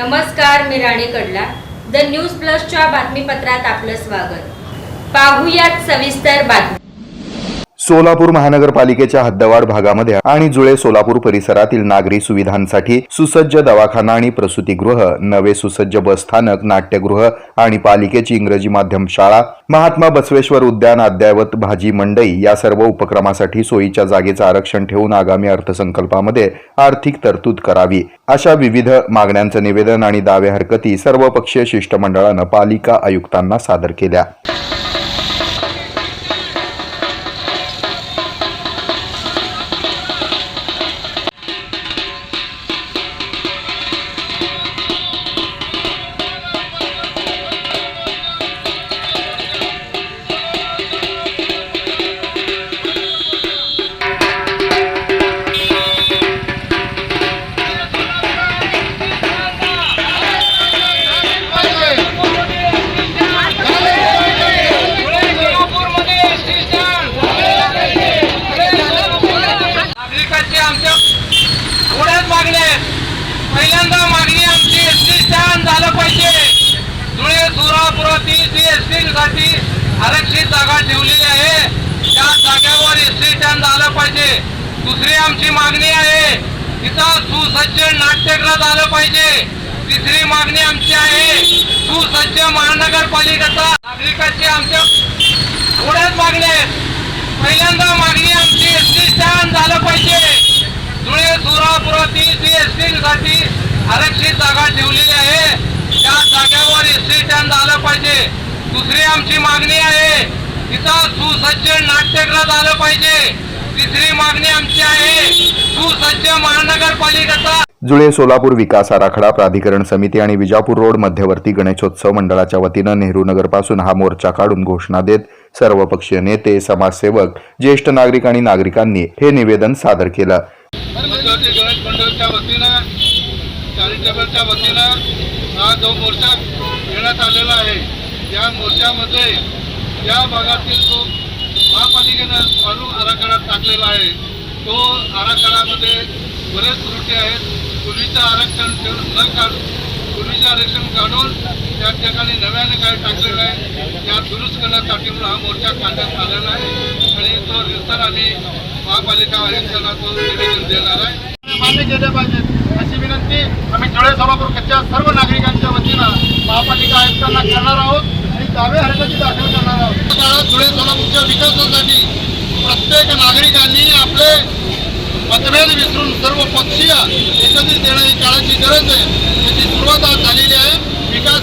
नमस्कार मी राणी कडला. The news प्लसच्या बातमीपत्रात आपलं स्वागत. पाहुयात सविस्तर बातमी सोलापूर महानगरपालिकेच्या हद्दवाड भागामध्ये आणि जुळे सोलापूर परिसरातील नागरी सुविधांसाठी सुसज्ज दवाखाना आणि प्रसूतीगृह नवे सुसज्ज बसस्थानक नाट्यगृह आणि पालिकेची इंग्रजी माध्यम शाळा महात्मा बसवेश्वर उद्यान अद्ययावत भाजी मंडई या सर्व उपक्रमासाठी सोयीच्या जागेचं आरक्षण ठेवून आगामी अर्थसंकल्पामध्ये आर्थिक तरतूद करावी. अशा विविध मागण्यांचं निवेदन आणि दावे हरकती सर्वपक्षीय शिष्टमंडळानं पालिका आयुक्तांना सादर केल्या. झालं पाहिजे. धुळे सोलापुरातील जी एस टीसाठी आरक्षित जागा ठेवलेली आहे. त्या जागेवर एस टी स्टँड झालं पाहिजे. दुसरी आमची मागणी आहे. तिथं सुसज्ज नाट्यगृह झालं पाहिजे. तिसरी मागणी आमची आहे. सुसज्ज महानगरपालिकेचा नागरिकांची आमच्या थोड्याच मागण्या आहेत. पहिल्यांदा मागणी आमची एस टी स्टँड झालं पाहिजे. धुळे सोलापुरात जी एस टी साठी आरक्षित जागा ठेवलेली आहे त्या जागेवर एस टी स्टँड झालं पाहिजे दुसरी आमची मागणी आहे. तिथं सुसज्ज नाट्यगृह झालं पाहिजे. तिसरी मागणी आमची आहे. सुसज्ज महानगरपालिकेचा जुळे सोलापूर विकास आराखडा प्राधिकरण समिती आणि विजापूर रोड मध्यवर्ती गणेशोत्सव मंडळाच्या वतीनं नेहरू नगरपासून हा मोर्चा काढून घोषणा देत सर्वपक्षीय नेते समाजसेवक ज्येष्ठ नागरिक आणि नागरिकांनी हे निवेदन सादर केलं. मध्यवर्ती गणेश मंडळाच्या वतीनं चॅरिटेबलच्या वतीनं हा जो मोर्चा घेण्यात आलेला आहे. या मोर्चामध्ये या भागातील जो महापालिकेनं चालू आराखडा टाकलेला आहे तो आराखड्यामध्ये बरेच त्रुटी आहेत. पूर्वीचं आरक्षण ठेवून न काढून पूर्वीचं आरक्षण काढून त्या ठिकाणी नव्याने काय टाकलेलं आहे त्या दुरुस्त करण्यासाठी म्हणून हा मोर्चा काढण्यात आलेला आहे. आणि तो निरसन आम्ही महापालिका आयुक्तांना तो निवेदन देणार आहे. मान्य केले पाहिजेत अशी विनंती आम्ही जुळे सभागृहाच्या सर्व नागरिकांच्या वतीनं महापालिका आयुक्तांना करणार आहोत. दावे हरकती दाखल करणार आहोत. काळात सोलापूरच्या विकासासाठी प्रत्येक नागरिकांनी आपले मतभेद विसरून सर्व पक्षीय एकत्रित येणं ही काळाची गरज आहे. त्याची सुरुवात आज झालेली आहे. विकास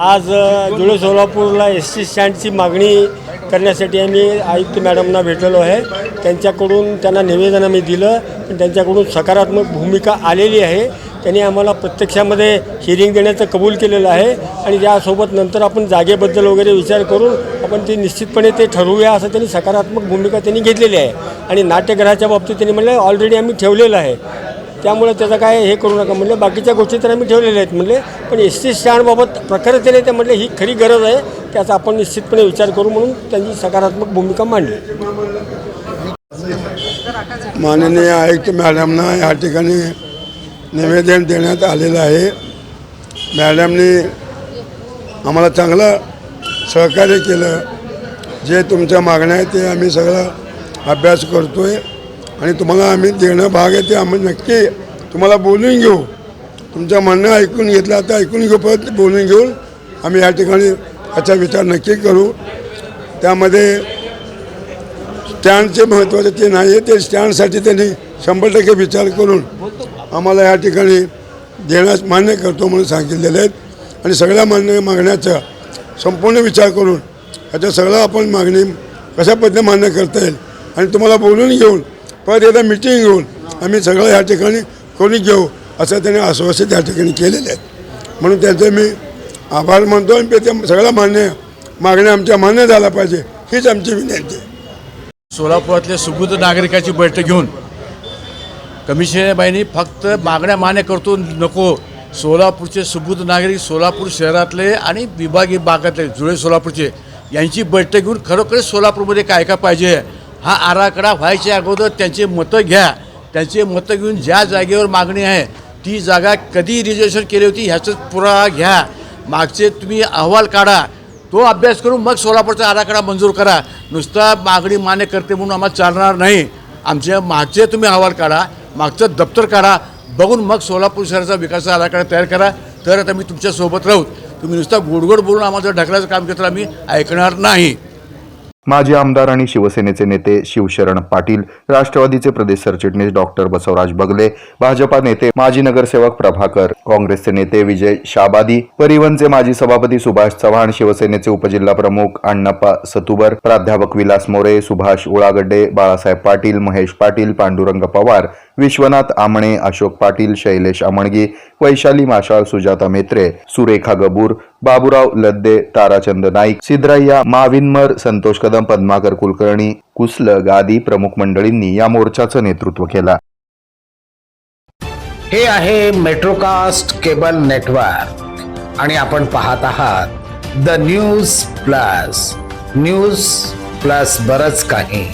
आज सोलापूरला एस टी स्टँडची मागणी करण्यासाठी आम्ही आयुक्त मॅडमना भेटलेलो आहे. त्यांच्याकडून त्यांना निवेदन आम्ही दिलं. पण त्यांच्याकडून सकारात्मक भूमिका आलेली आहे. त्यांनी आम्हाला प्रत्यक्षामध्ये हिअरिंग देण्याचं कबूल केलेलं आहे आणि यासोबत नंतर आपण जागेबद्दल वगैरे विचार करून आपण ते निश्चितपणे ते ठरवूया असं त्यांनी सकारात्मक भूमिका त्यांनी घेतलेली आहे. आणि नाट्यगृहाच्या बाबतीत त्यांनी म्हणलं ऑलरेडी आम्ही ठेवलेलं आहे. त्यामुळे त्याचं काय हे करू नका म्हणले बाकीच्या गोष्टी तर आम्ही ठेवलेल्या आहेत म्हणले. पण एस टी स्टँडबाबत प्रखरतेने ते म्हणले ही खरी गरज आहे. त्याचा आपण निश्चितपणे विचार करू म्हणून त्यांची सकारात्मक भूमिका मांडली. माननीय आयुक्त मॅडमना या ठिकाणी निवेदन देण्यात आलेलं आहे. मॅडमनी आम्हाला चांगलं सहकार्य केलं. जे तुमच्या मागण्या आहेत ते आम्ही सगळं अभ्यास करतो आहे आणि तुम्हाला आम्ही देणं भाग आहे ते आम्ही नक्की तुम्हाला बोलून घेऊ. तुमचं म्हणणं ऐकून घेतलं आता ऐकून घेऊ परत बोलून घेऊन आम्ही या ठिकाणी याचा विचार नक्की करू. त्यामध्ये स्टँडचे महत्त्वाचे ते नाही आहे ते स्टँडसाठी त्यांनी शंभर टक्के विचार करून आम्हाला या ठिकाणी देण्यास मान्य करतो म्हणून सांगितलेले आहेत. आणि सगळ्या मान्य मागण्याचा संपूर्ण विचार करून ह्याच्या सगळं आपण मागणी कशा पद्धतीने मान्य करता येईल आणि तुम्हाला बोलून घेऊन परत एकदा मिटिंग घेऊन आम्ही सगळं या ठिकाणी करून घेऊ असं त्यांनी आश्वासित या ठिकाणी केलेले आहेत. म्हणून त्यांचे मी आभार मानतो आणि ते सगळ्या मान्य मागण्या आमच्या मान्य झाल्या पाहिजे हीच आमची विनंती आहे. सोलापुरातल्या सुबुद्ध नागरिकाची बैठक घेऊन कमिशनबाईंनी फक्त मागण्या मान्य करतो नको. सोलापूरचे सुबुद्ध नागरिक सोलापूर शहरातले आणि विभागीय भागातले जुळे सोलापूरचे यांची बैठक घेऊन खरोखर सोलापूरमध्ये काय काय पाहिजे? हा आराखडा व्हायच्या अगोदर त्यांचे मतं घ्या. त्यांचे मतं घेऊन ज्या जागेवर मागणी आहे ती जागा कधी रिजर्वेशन केली होती ह्याचं पुरावा घ्या. मागचे तुम्ही अहवाल काढा. तो अभ्यास करून मग सोलापूरचा आराखडा मंजूर करा. नुसता मागणी मान्य करते म्हणून आम्हाला चालणार नाही. आमच्या मागचे तुम्ही अहवाल काढा. मागचं दप्तर काढा बघून मग सोलापूर शहराचा विकासाचा आराखडा तयार करा. तर आता मी तुमच्यासोबत राहू. तुम्ही नुसता गोडगोड बोलून आम्हाला जर ढकलायचं काम केलं तर आम्ही ऐकणार नाही. माजी आमदार आणि शिवसेनेचे नेते शिवशरण पाटील राष्ट्रवादीचे प्रदेश सरचिटणीस डॉक्टर बसवराज बगले भाजपा नेते माजी नगरसेवक प्रभाकर काँग्रेसचे नेते विजय शाबादी परिवहनचे माजी सभापती सुभाष चव्हाण शिवसेनेचे उपजिल्हा प्रमुख अण्णप्पा सतुबर प्राध्यापक विलास मोरे सुभाष उळागड्डे बाळासाहेब पाटील महेश पाटील पांडुरंग पवार विश्वनाथ आमणे अशोक पाटील शैलेश अमणगी वैशाली माशाळ सुजाता मेत्रे सुरेखा गबूर बाबुराव लद्दे ताराचंद नाईक सिद्धराय्या माविनमर संतोष कदम पद्माकर कुलकर्णी कुसलग आदी प्रमुख मंडळींनी या मोर्चाचं नेतृत्व केलं. हे आहे मेट्रोकास्ट केबल नेटवर्क. आणि आपण पाहत आहात the news plus. News plus बरच काही.